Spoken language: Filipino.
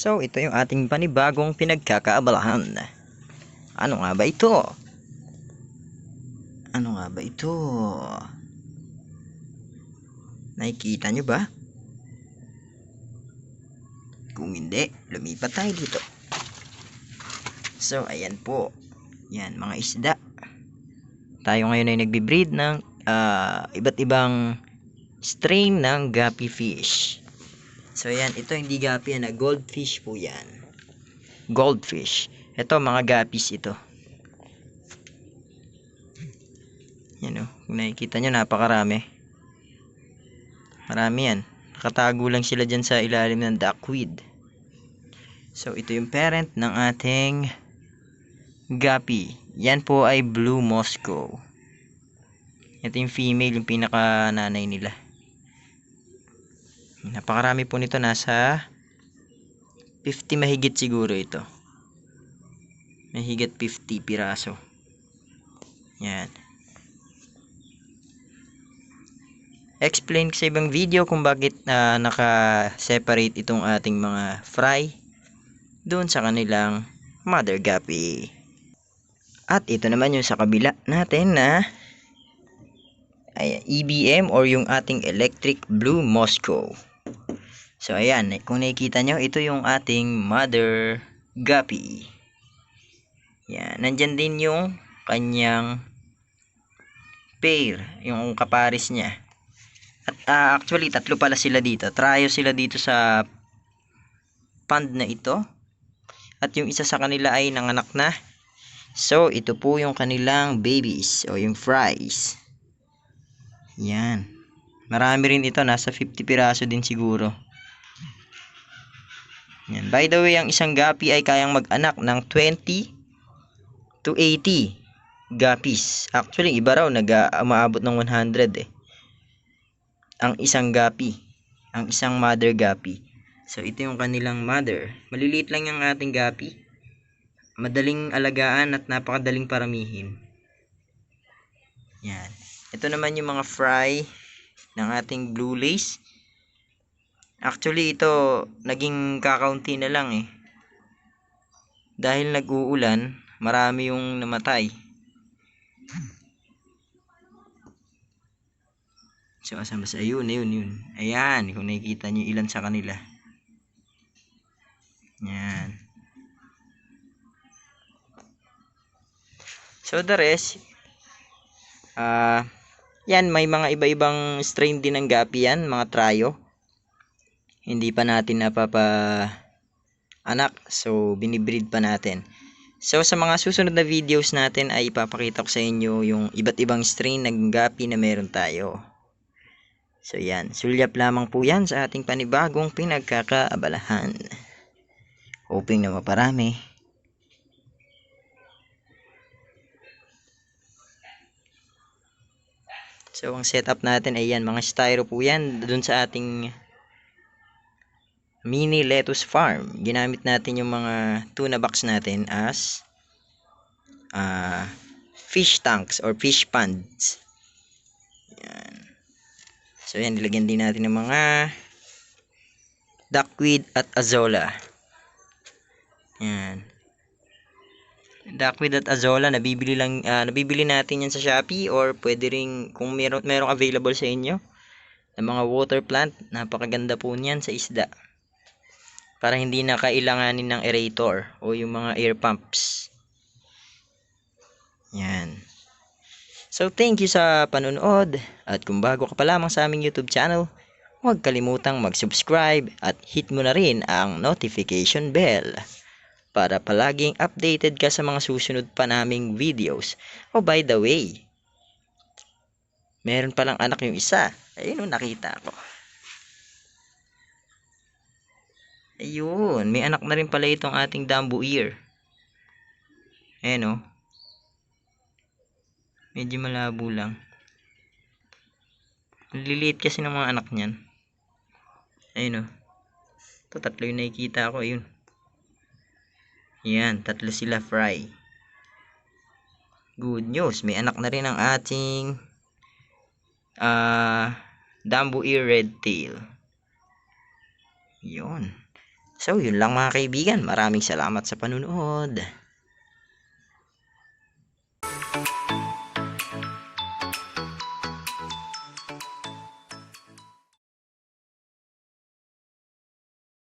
So, ito yung ating panibagong pinagkakaabalahan. Ano nga ba ito? Ano nga ba ito? Nakikita nyo ba? Kung hindi, lumipat tayo dito. So, ayan po. Yan, mga isda. Tayo ngayon ay nagbe-breed ng ah, iba't ibang strain ng guppy fish. So, ayan, ito hindi guppy, yan, ah, goldfish po yan. Goldfish. Ito, mga guppies ito. Yan o, kung nakikita nyo, napakarami. Marami yan. Nakatago lang sila dyan sa ilalim ng duckweed. So, ito yung parent ng ating guppy. Yan po ay Blue Moscow. Ito yung female, yung pinaka nanay nila. Napakarami po nito. Nasa 50 mahigit siguro ito. Mahigit 50 piraso. Yan. Explain ko sa ibang video kung bakit ah, naka-separate itong ating mga fry doon sa kanilang mother guppy. At ito naman yung sa kabila natin na ay EBM or yung ating electric blue Moscow. So ayan, kung nakikita nyo, ito yung ating mother guppy. Yan, nandyan din yung kanyang pair, yung kaparis niya. At ah, actually, tatlo pala sila dito. Tryo sila dito sa pond na ito. At yung isa sa kanila ay nanganak na. So, ito po yung kanilang babies o yung fries. Yan. Marami rin ito. Nasa 50 piraso din siguro. Yan. By the way, ang isang gapi ay kayang mag-anak ng 20 to 80 guppies. Actually, iba raw nag umaabot ng 100 eh. Ang isang gapi. Ang isang mother gapi. So, ito yung kanilang mother. Maliliit lang yung ating gapi. Madaling alagaan at napakadaling paramihin. Yan. Ito naman yung mga fry ng ating blue lace. Actually, ito naging kakaunti na lang eh. Dahil nag-uulan, marami yung namatay. So, asan ba sa ayun, ayun, yun. Ayan, kung nakikita nyo ilan sa kanila. Yan. So, the rest, ah, yan, may mga iba-ibang strain din ng gapi yan, mga tryo. Hindi pa natin napapa anak, so binibreed pa natin. So, sa mga susunod na videos natin ay ipapakita ko sa inyo yung iba't ibang strain ng gapi na meron tayo. So yan, sulyap lamang po yan sa ating panibagong pinagkakaabalahan. Hoping na maparami. So ang setup natin ay yan, mga styro po yan dun sa ating mini lettuce farm. Ginamit natin yung mga tuna box natin as ah, fish tanks or fish ponds. Yan. So yan, nilagyan din natin ng mga duckweed at azola. Yan. Duckweed at azola, nabibili lang ah, nabibili natin yan sa Shopee or pwede ring kung meron merong available sa inyo ng mga water plant, napakaganda po niyan sa isda. Para hindi na kailanganin ng aerator o yung mga air pumps. Yan. So, thank you sa panonood. At kung bago ka pa lamang sa aming YouTube channel, huwag kalimutang mag-subscribe at hit mo na rin ang notification bell para palaging updated ka sa mga susunod pa naming videos. Oh, by the way, meron palang anak yung isa. Ayun, nakita ko. Ayun, may anak na rin pala itong ating Dumbo ear. Ayan, oh. Medyo malabo lang. Liliit kasi ng mga anak niyan. Ayun o. Ito, tatlo yung nakikita ko. Ayun. Yan, tatlo sila fry. Good news. May anak na rin ang ating ah Dumbo Ear Red Tail. Yun. So, yun lang mga kaibigan. Maraming salamat sa panunood.